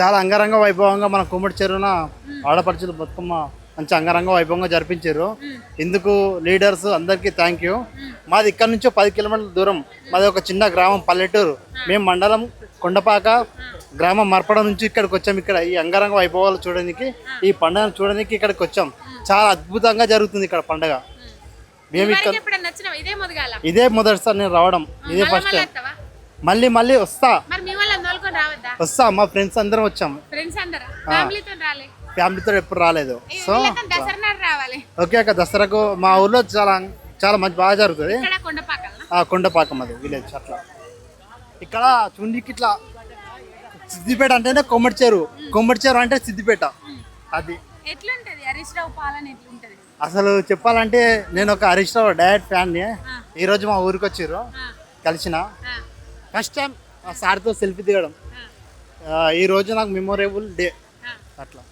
చాలా అంగరంగ వైభవంగా మన కుమ్మడి చెరువున ఆడపడుచులు బతుకమ్మ మంచి అంగరంగ వైభవంగా జరిపించారు. ఇందుకు లీడర్స్ అందరికీ థ్యాంక్ యూ మాది ఇక్కడ నుంచి పది కిలోమీటర్ల దూరం. మాది ఒక చిన్న గ్రామం పల్లెటూరు. మేము. మండలం కొండపాక గ్రామం మర్పడం నుంచి ఇక్కడికి వచ్చాం. ఇక్కడ ఈ అంగరంగ వైభవాలు చూడడానికి ఈ పండుగను చూడడానికి ఇక్కడికి వచ్చాం. చాలా అద్భుతంగా జరుగుతుంది ఇక్కడ పండుగ. మేము. ఇక్కడ ఇదే మొదటిసారి నేను రావడం. ఇదే ఫస్ట్ టైం మళ్ళీ మళ్ళీ వస్తా. వస్తా మా ఫ్రెండ్స్ అందరం వచ్చాం ఫ్రెండ్స్ అందరా? ఫ్యామిలీతో రాలే. ఫ్యామిలీతో ఎప్పుడు రాలేదు. సో ఓకే అక్క దసరాకు మా ఊర్లో చాలా చాలా మంచి బాగా జరుగుతుంది. కొండపాకం అది విలేజ్ అట్లా. ఇక్కడ చుండికి ఇట్లా సిద్దిపేట అంటేనే కొమ్మటి చెరువు కొమ్మటి చెరువు అంటే సిద్దిపేట. అది. అసలు చెప్పాలంటే నేను ఒక హరీష్ రావు డైరెక్ట్ ఫ్యాన్ని ఈ రోజు మా ఊరికి వచ్చిర్రు కలిసిన. ఫస్ట్ టైం ఆ సార్తో సెల్ఫీ దిగడం. ఈ రోజు నాకు మెమొరబుల్ డే. అట్లా.